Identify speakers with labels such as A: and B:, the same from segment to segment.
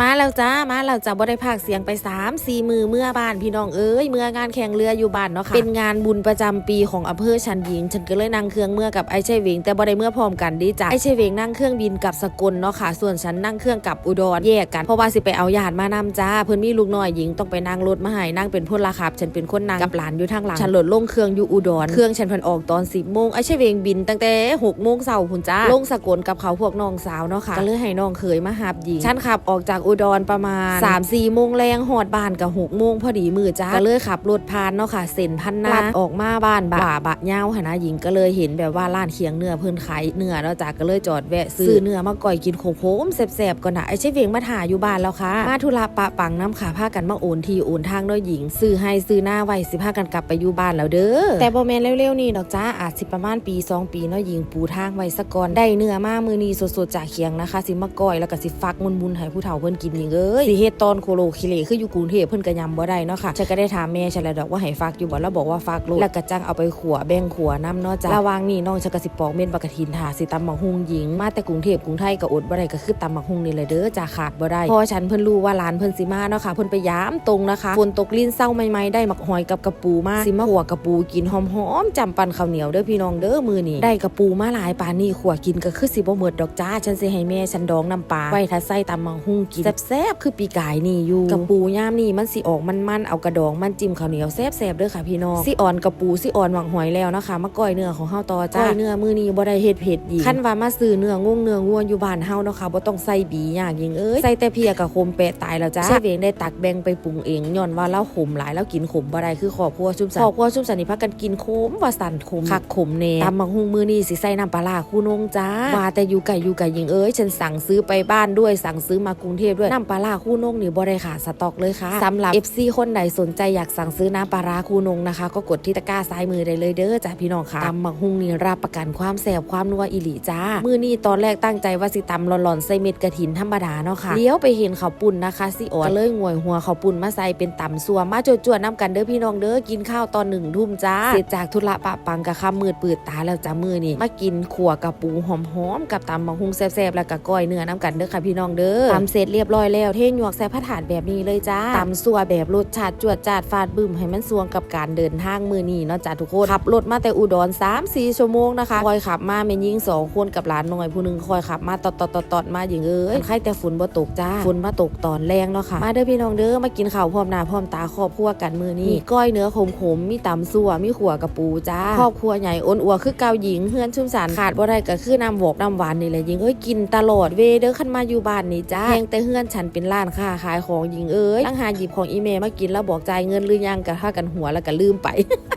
A: มาแล้วจ้า มาแล้วจ้าบ่ได้พากเสียงไป3 4มือเมื่อบ้านพี่น้องเอ้ยเมื่องานแข่งเรืออยู่บ้านเนาะค่ะเป็นงานบุญประจำปีของอำเภอชันหญิง ฉันก็เลยนั่งเครื่องเมื่อกับไอ้ชัยเวงแต่บ่ได้เมื่อพร้อมกันดิจ้าไอ้ชัยเวงนั่งเครื่องบินกับสกลเนาะค่ะ ส่วนฉันนั่งเครื่องกับอุดรแยกกันเพราะว่าสิไปเอาญาติมานำจ้าเพิ่นมีลูกน้อยหญิงต้องไปนั่งรถมาให้นั่งเป็นพลาขับ ฉันเป็นคนนั่งกับหลานอยู่ทางหลังฉันหลดลงเครื่องอยู่อุดรเครื่องฉันเพิ่นออกตอน10โมงไอ้ชัยเวงบินตั้งแต่6โมงเช้าพุ่นจ้าลงสกลกับเขาพวกน้องสาวเนาะค่ะก็เลยให้น้องเคยมาหับหญิงฉันขับออกจากอุดรประมาณ 3 4โมงแรงหอดบ้านกับ6โมงพอดีมือจ้าก็เลยขับรถผ่านเนาะค่ะเส้นพันนาลัดออกมาบ้านบ่าบะเงาหนนะหญิงก็เลยเห็นแบบว่าร้านเคียงเนื้อเพิ่นขายเนื้อเนาะจ้าก็เลยจอดแวะซื้อเนื้อมาก่อยกินโคโค้มแสบๆก่อนนะไอ้เชฟเวงมาถ่ายอยู่บ้านแล้วค่ะมาธุระปะปังน้ำขาผ้ากันมาโอนทีโอนทางเนาะหญิง ซื้อให้ซื้อหน้าไว้สิพากันกลับไปอยู่บ้านแล้วเด้อแต่บ่แม่นเร็วๆนี่ดอกจ้าอาจสิประมาณปี 2 ปีเนาะหญิงปูทางไว้ซะก่อนได้เนื้อมามือนี้สดๆจากเคียงนะคะสิมาก่อยแล้วก็สิฟักมุนๆให้ผู้เฒ่าเพิ่นกินหญิงเอ้ยสิเฮ็ดตอนโคโลคิเลคืออยู่กรุงเทพเพิ่นก็ยำบ่ได้เนาะค่ะฉันก็ได้ถามแม่ฉันแล้วดอกว่าให้ฟักอยู่บ่แล้วบอกว่าฟักโลดแล้วก็จังเอาไปขัวแบ่งขัวน้ำเนาะจ้าระหว่างนี้น้องฉันก็สิปอกเม็ดบักกะทินทาสิตำบักฮุงหญิง มาแต่กรุงเทพกรุงไทยก็อดบ่ได้ก็คือตำบักฮุงนี่แหละเด้อจ้าขาดบ่ได้พอฉันเพิ่นรู้ว่าร้านเพิ่นสิมาเนาะค่ะเพิ่นไปย้ำตรงนะคะฝนตกลิ้นเศร้าใหม่ๆได้หมักหอยกับกระปูมาสิมาขัวกระปูกินหอมๆจำปันข้าวเหนียวเด้อพี่น้องเด้อมือนี้ได้กระปูมาหลายปานนี้ขัวกินก็คือสิบ่หมดดอกจ้าฉันสิให้แม่ฉันดองน้ำปลาไว้ถ้าใส่ตำบักฮุงกินแซ่บๆคือปีกายนี่อยู่กระปูย่ามนี่มันสิออกมันๆเอากระดองมันจิ้มข้าวเหนียวแซ่บๆเด้อค่ะพี่น้องสิอ่อนกระปูสิอ่อนหวังหอยแล้วนะคะมาก้อยเนื้อของเฮาต่อจ้าก้อยเนื้อมื้อนี้บ่ได้เฮ็ดเผ็ดหญิงคันว่ามาซื้อเนื้องงเนื้องัวอยู่บ้านเฮาเนาะค่ะบ่ต้องใส่บียากยิงเอ้ยใส่แต่เพียกับคมแปะตายแล้วจ้าเชฟเองได้ตักแบ่งไปปรุงเองย้อนว่าเราขมหลายแล้วกินขมบ่ได้คือครอบครัวชุมสันครอบครัวชุมสันนี่พากันกินขมว่าสั่นขมคักขมแน่ตำบักฮุงมื้อนี้สิใส่น้ำปลาร้าคู่นงจ้าว่าแต่อยู่ไก่อยู่ไก่ยิงเอ้ยฉันสั่งซื้อไปบ้านด้วยสั่งซื้อมากรุงเทพด้วยน้ำปลาร้าคู่นงนี่บ่ได้ขาดสต็อกเลยค่ะสำหรับ FC คนใดสนใจอยากสั่งซื้อน้ำปลาร้าคู่นงนะคะ ก็กดที่ตะกร้าซ้ายมือได้เลยเด้อจ้าพี่น้องค่ะตำบักฮุงนี่รับประกันความแสบความนัวอิหลีจ้ามือนี้ตอนแรกตั้งใจว่าสิตำหลอนๆใส่เม็ดกระถินธรรมดาเนาะค่ะเลี้ยวไปเห็นข้าวปุ่นนะคะสิอ่อนเลยงวยหัวข้าวปุ่นมาใส่เป็นตำซัวมาจวดๆน้ำกันเด้อพี่น้องเด้อกินข้าวตอนหนึ่งทุ่มจ้าเสร็จจากธุระปะปังกับข้ามมืดปืดตาแล้วจ้ามือนี่มากินขั่วกับปูหอมๆกับตำบักฮุงแซ่บๆแล้วก็ก้อยเนื้อน้ำกันเด้อค่ะพี่น้องเด้อตำเสร็จเรียบร้อยแล้วเทหยวกใส่ผ้าถาดแบบนี้เลยจ้าตำซัวแบบรสชาติจวดจาดฟาดบึ้มให้มันสวงกับการเดินทางมือนีเนาะจ้าทุกคนขับรถมาแต่อุดร3 4ชั่วโมงนะคะคอยขับมาแม่ยิงสองคนกับหลานน้อยผู้หนึงคอยขับมาตอดตอดตอดตอดมาอย่างเอ้ยใครแต่ฝนบ่ตกจ้าฝนมาตกตอนแรงเนาะค่ะมาเด้อพี่น้องเด้อมากินข้าวพร้อมหน้าพร้อมตาครอบครัวกันมือนี้มีก้อยเนื้อขมๆมีตำซัวมีขัวกระปูจ้าครอบครัวใหญ่อ้นอัวคือเกาหญิงเฮือนชุ่มสันขาดบ่ได้ก็คือน้ำหวกน้ำหวานนี่แหละยิงเอ้ยกินตลอดเวเด้อขันมาอยู่บ้านนี่จ้าแพงแต่เฮือนฉันเป็นร้านค้าขายของยิงเอ้ยตั้งหาหยิบของอีเมลมากินแล้วบอกจ่ายเงินหรือยังกะถ้ากันหัวแล้วก็ลืมไป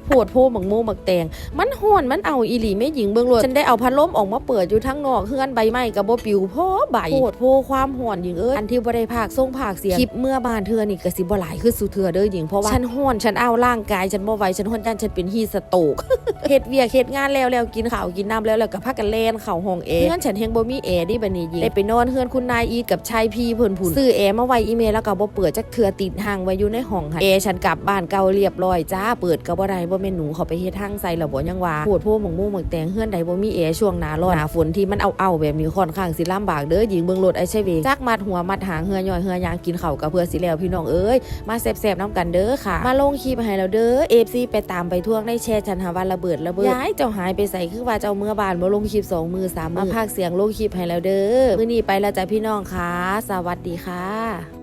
A: โพดโพหมักโมหมักแตงมันห่อนมันเอาอีหลีไม่หญิงเบิ่งโลดฉันได้เอาพัดลมออกมาเปิดอยู่ทั้งนอกเฮือนใบไม้กับโบปิวพ่อใบโพดโพความห่อนหญิงเอ้ยอันที่บ่ได้ภาคส่งภาคเสียงคลิปเมื่อบานเธอนี่ก็สิบหลายคือสู่เธอเด้อหญิงเพราะว่าฉันห่อนฉันเอาร่างกายฉันบ่ไหวฉันห่อนจันฉันเป็นฮีสโตกเฮ็ดเวียกเฮ็ดงานแล้วแล้วกินข้าวกินน้ำแล้วแล้วก็พากันเล่นเข้าห้องแอเฮือนฉันเฮงบ่มีแอดิบัดนี้หญิงได้ไปนอนเฮือนคุณนายอีกับชายพีเพิ่นพุ่นซื้อแอร์มาไว้อีเมลแล้วก็บ่เปิดจักเทื่อติดห่างไว้อยู่ในห้องค่ะแอร์ฉันกลับบ้านเก่าเรียบร้อยจ้าเปิดก็บ่ได้บ่แม่นหนูเขาไปเฮ็ดทางใส่แล้วบ่ยังว่าโพดโพหมองมูหมองแตงเฮือนใดบ่มีแอร์ช่วงหน้าร้อนหน้าฝนที่มันเอาเอาๆแบบนี้ค่อนข้างสิลำบากเด้อหญิงเบิ่งรถไอ้ใช่เวจักมัดหัวมัดหางเฮือย่อยเฮือยางกินข้าวกับเพื่อสิแล้วพี่น้องเอ้ยมาแซ่บๆน้ำกันเด้อค่ะ มาลงคลิปให้แล้วเด้อ FC ไปตามไปท่วงในแชร์ฉันหาว่าระเบิดระเบิดย้ายเจ้าหายไปใส่คือว่าเจ้าเมื่อบานบ่ลงคลิปสองมือสามมือมาพากเสียงลงคลิปให้แล้วเด้อมื้อนี้ไปแล้วจ้ะพี่น้องค่ะสวัสดีค่ะ